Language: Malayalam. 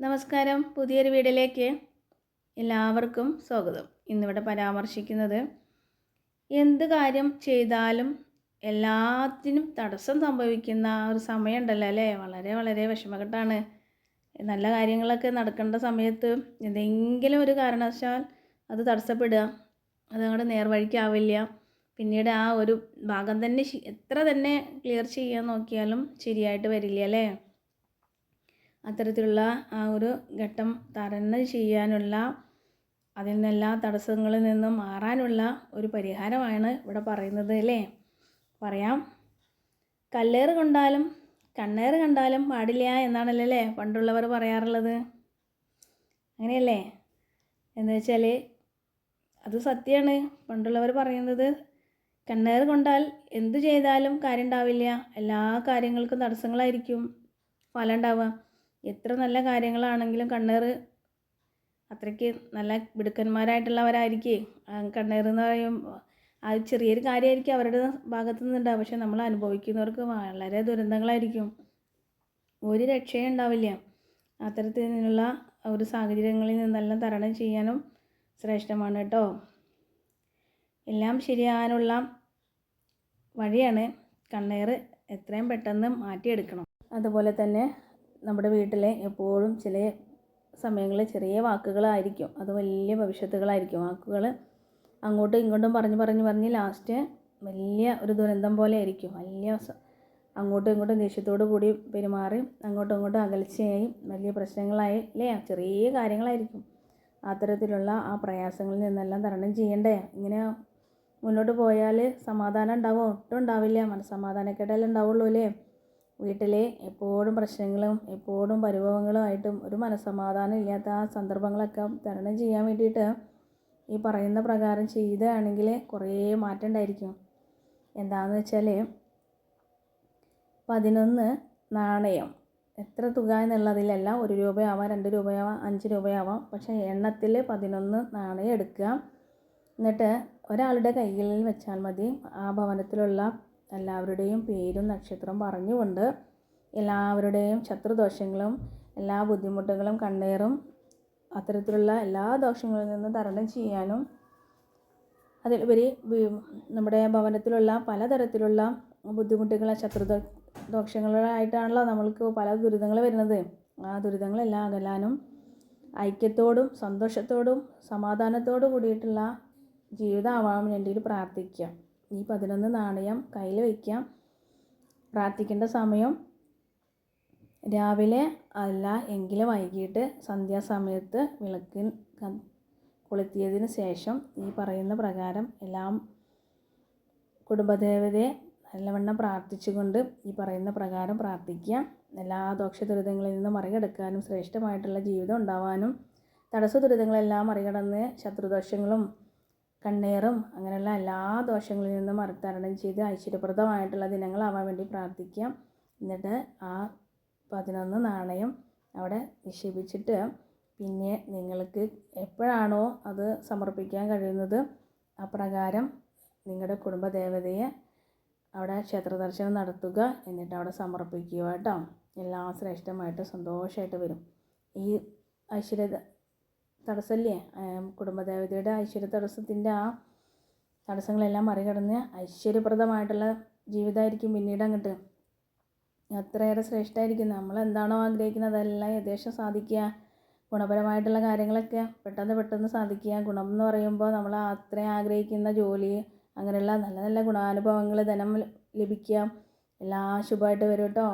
നമസ്കാരം. പുതിയൊരു വീഡിയോയിലേക്ക് എല്ലാവർക്കും സ്വാഗതം. ഇന്നിവിടെ പരാമർശിക്കുന്നത് എന്ത് കാര്യം ചെയ്താലും എല്ലാത്തിനും തടസ്സം സംഭവിക്കുന്ന ഒരു സമയമുണ്ടല്ലോ അല്ലേ? വളരെ വളരെ വിഷമഘട്ടമാണ് നല്ല കാര്യങ്ങളൊക്കെ നടക്കേണ്ട സമയത്ത് എന്തെങ്കിലും ഒരു കാരണവശാൽ അത് തടസ്സപ്പെടുക. അത് അതങ്ങോട്ട് നേർവഴിക്കാവില്ല. പിന്നീട് ആ ഒരു ഭാഗം തന്നെ എത്ര തന്നെ ക്ലിയർ ചെയ്യാൻ നോക്കിയാലും ശരിയായിട്ട് വരില്ല അല്ലേ? അത്തരത്തിലുള്ള ആ ഒരു ഘട്ടം തരണം ചെയ്യാനുള്ള അതിൽ നിന്നെല്ലാ തടസ്സങ്ങളിൽ നിന്നും മാറാനുള്ള ഒരു പരിഹാരമാണ് ഇവിടെ പറയുന്നത് അല്ലേ? പറയാം. കല്ലേറ് കൊണ്ടാലും കണ്ണേറ് കണ്ടാലും പാടില്ല എന്നാണല്ലോ അല്ലേ പണ്ടുള്ളവർ പറയാറുള്ളത്? അങ്ങനെയല്ലേ? എന്ന് വെച്ചാൽ അത് സത്യമാണ് പണ്ടുള്ളവർ പറയുന്നത് കണ്ണേറ് കൊണ്ടാൽ എന്ത് ചെയ്താലും കാര്യം ഉണ്ടാവില്ല എല്ലാ കാര്യങ്ങൾക്കും തടസ്സങ്ങളായിരിക്കും ഫലം ഉണ്ടാവുക. എത്ര നല്ല കാര്യങ്ങളാണെങ്കിലും കണ്ണേർ അത്രയ്ക്ക് നല്ല മിടുക്കന്മാരായിട്ടുള്ളവരായിരിക്കേ. കണ്ണേർ എന്ന് പറയുമ്പോൾ ആ ചെറിയൊരു കാര്യമായിരിക്കും അവരുടെ ഭാഗത്തു നിന്നുണ്ടാവുക പക്ഷെ നമ്മൾ അനുഭവിക്കുന്നവർക്ക് വളരെ ദുരന്തങ്ങളായിരിക്കും. ഒരു രക്ഷയും ഉണ്ടാവില്ല. അത്തരത്തിലുള്ള ഒരു സാഹചര്യങ്ങളിൽ നിന്നെല്ലാം തരണം ചെയ്യാനും ശ്രേഷ്ഠമാണ് കേട്ടോ. എല്ലാം ശരിയാകാനുള്ള വഴിയാണ് കണ്ണേറ് എത്രയും പെട്ടെന്ന് മാറ്റിയെടുക്കണം. അതുപോലെ തന്നെ നമ്മുടെ വീട്ടിലെ എപ്പോഴും ചില സമയങ്ങളിൽ ചെറിയ വാക്കുകളായിരിക്കും. അത് വലിയ ഭവിഷ്യത്തുകളായിരിക്കും. വാക്കുകൾ അങ്ങോട്ടും ഇങ്ങോട്ടും പറഞ്ഞ് പറഞ്ഞ് പറഞ്ഞ് ലാസ്റ്റ് വലിയ ഒരു ദുരന്തം പോലെ ആയിരിക്കും. വലിയ അങ്ങോട്ടും ഇങ്ങോട്ടും ദേഷ്യത്തോടു കൂടി പെരുമാറി അങ്ങോട്ടും ഇങ്ങോട്ടും അകൽച്ചയായി വലിയ പ്രശ്നങ്ങളായി അല്ലേ ചെറിയ കാര്യങ്ങളായിരിക്കും. അത്തരത്തിലുള്ള ആ പ്രയാസങ്ങളിൽ നിന്നെല്ലാം തരണം ചെയ്യണ്ടേ? ഇങ്ങനെ മുന്നോട്ട് പോയാൽ സമാധാനം ഉണ്ടാവും? ഒട്ടും ഉണ്ടാവില്ല. മനസ്സമാധാനക്കേടല്ലേ ഉണ്ടാവുള്ളൂ അല്ലേ വീട്ടിൽ എപ്പോഴും പ്രശ്നങ്ങളും എപ്പോഴും പരിഭവങ്ങളുമായിട്ടും ഒരു മനസ്സമാധാനം ഇല്ലാത്ത ആ സന്ദർഭങ്ങളൊക്കെ തരണം ചെയ്യാൻ വേണ്ടിയിട്ട് ഈ പറയുന്ന പ്രകാരം ചെയ്തതാണെങ്കിൽ കുറേ മാറ്റം ഉണ്ടായിരിക്കും. എന്താണെന്ന് വെച്ചാൽ പതിനൊന്ന് നാണയം. എത്ര തുക എന്നുള്ളതിലല്ല ഒരു രൂപയാവാം രണ്ട് രൂപയാവാം അഞ്ച് രൂപയാവാം. പക്ഷേ എണ്ണത്തിൽ പതിനൊന്ന് നാണയം എടുക്കുക. എന്നിട്ട് ഒരാളുടെ കയ്യിൽ വെച്ചാൽ മതി. ആ ഭവനത്തിലുള്ള എല്ലാവരുടെയും പേരും നക്ഷത്രവും പറഞ്ഞുകൊണ്ട് എല്ലാവരുടെയും ശത്രുദോഷങ്ങളും എല്ലാ ബുദ്ധിമുട്ടുകളും കണ്ണേറും അത്തരത്തിലുള്ള എല്ലാ ദോഷങ്ങളിൽ നിന്നും തരണം ചെയ്യാനും അതിലുപരി നമ്മുടെ ഭവനത്തിലുള്ള പലതരത്തിലുള്ള ബുദ്ധിമുട്ടുകൾ ശത്രുദോ ദോഷങ്ങളായിട്ടാണല്ലോ നമ്മൾക്ക് പല ദുരിതങ്ങൾ വരുന്നത്. ആ ദുരിതങ്ങളെല്ലാം അകലാനും ഐക്യത്തോടും സന്തോഷത്തോടും സമാധാനത്തോടും കൂടിയിട്ടുള്ള ജീവിതമാവാൻ വേണ്ടിയിട്ട് പ്രാർത്ഥിക്കുക ഈ പതിനൊന്ന് നാണയം കയ്യിൽ വയ്ക്കാം പ്രാർത്ഥിക്കേണ്ട സമയം. രാവിലെ അല്ല എങ്കിലും വൈകിട്ട് സന്ധ്യാസമയത്ത് വിളക്കിൻ കൊളുത്തിയതിന് ശേഷം ഈ പറയുന്ന പ്രകാരം എല്ലാം കുടുംബദേവതയെ നല്ലവണ്ണം പ്രാർത്ഥിച്ചുകൊണ്ട് ഈ പറയുന്ന പ്രകാരം പ്രാർത്ഥിക്കുക. എല്ലാ ദോഷ ദുരിതങ്ങളിൽ നിന്നും മറികടക്കാനും ശ്രേഷ്ഠമായിട്ടുള്ള ജീവിതം ഉണ്ടാവാനും തടസ്സ ദുരിതങ്ങളെല്ലാം മറികടന്ന് ശത്രുദോഷങ്ങളും കണ്ണേറും അങ്ങനെയുള്ള എല്ലാ ദോഷങ്ങളിൽ നിന്നും മറുത്തരണം തരണം ചെയ്ത് ഐശ്വര്യപ്രദമായിട്ടുള്ള ദിനങ്ങളാവാൻ വേണ്ടി പ്രാർത്ഥിക്കാം. എന്നിട്ട് ആ പതിനൊന്ന് നാണയം അവിടെ നിക്ഷേപിച്ചിട്ട് പിന്നെ നിങ്ങൾക്ക് എപ്പോഴാണോ അത് സമർപ്പിക്കാൻ കഴിയുന്നത് അപ്രകാരം നിങ്ങളുടെ കുടുംബദേവതയെ അവിടെ ക്ഷേത്ര ദർശനം നടത്തുക എന്നിട്ട് അവിടെ സമർപ്പിക്കുക കേട്ടോ. എല്ലാം ശ്രേഷ്ഠമായിട്ട് സന്തോഷമായിട്ട് വരും. ഈ ഐശ്വര്യ തടസ്സമില്ലേ? കുടുംബദേവതയുടെ ഐശ്വര്യ തടസ്സത്തിന്റെ ആ തടസ്സങ്ങളെല്ലാം മറികടന്ന് ഐശ്വര്യപ്രദമായിട്ടുള്ള ജീവിതമായിരിക്കും പിന്നീട് അങ്ങോട്ട്. അത്രയേറെ ശ്രേഷ്ഠമായിരിക്കും നമ്മൾ എന്താണോ ആഗ്രഹിക്കുന്നത് അതെല്ലാം യഥേഷം സാധിക്കുക. ഗുണപരമായിട്ടുള്ള കാര്യങ്ങളൊക്കെ പെട്ടെന്ന് പെട്ടെന്ന് സാധിക്കുക. ഗുണം എന്ന് പറയുമ്പോൾ നമ്മൾ അത്രയും ആഗ്രഹിക്കുന്ന ജോലി അങ്ങനെയുള്ള നല്ല നല്ല ഗുണാനുഭവങ്ങൾ ധനം ലഭിക്കുക. എല്ലാം ശുഭമായിട്ട് വരും കേട്ടോ.